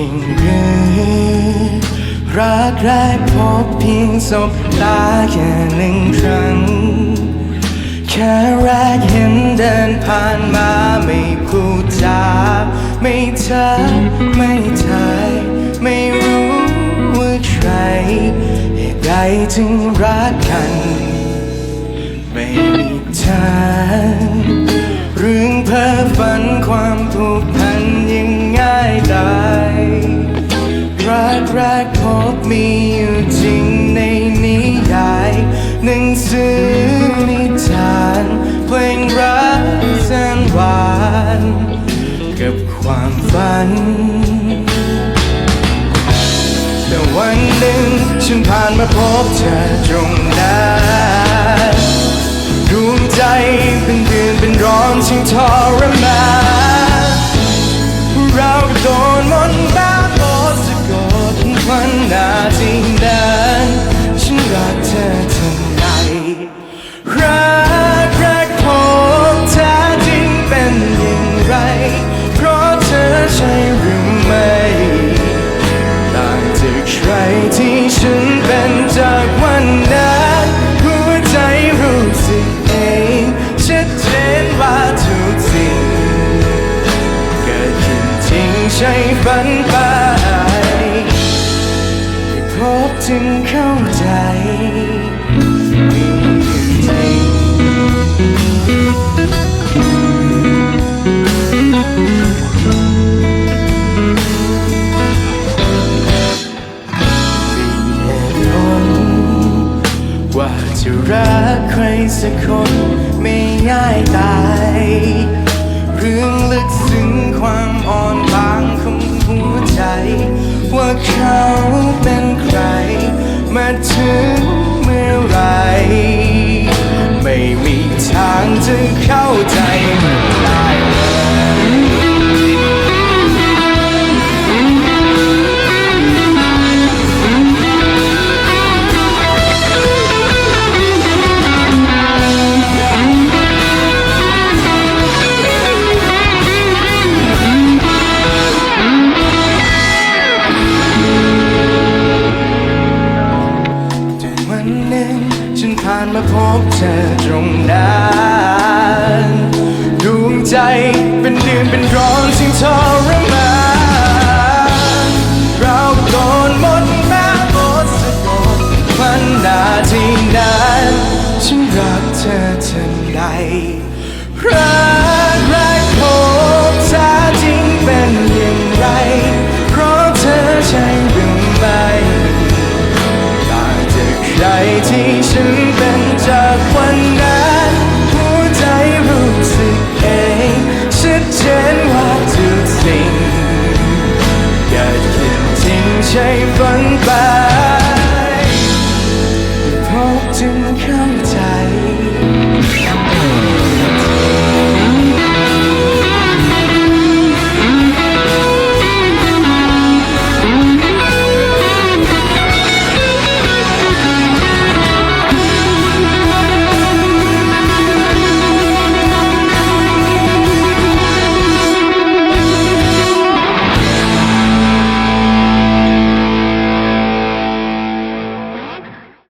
ริงหรือรักแรกพบเพียงสบตาแค่หนึ่งครั้ง แค่แรกเห็นเดินผ่านมาไม่พูดจาไม่ทักไม่ใจไม่รู้ว่าใครเหตุใดจึงรักกัน ไม่มีเธอ รักแรกพบมีอยู่จริงในนิยายหนังสือนิทาน เพลงรักแสนหวาน กับความฝันแต่วันหนึ่งฉันผ่านมาพบเธอตรงนั้นดวงใจเป็นเดือนเป็นร้อนที่ทรม ใช่ฝันไปได้พบจึงเข้าใจมีอยู่จริงเหตุผลว่าจะรักใครสักคนไม่ง่ายตาย เรื่องลึกซึ้งความอ่อนบางของหัวใจ ว่าเขาเป็นใคร มาถึง ผ่านมาพบเธอตรงนั้น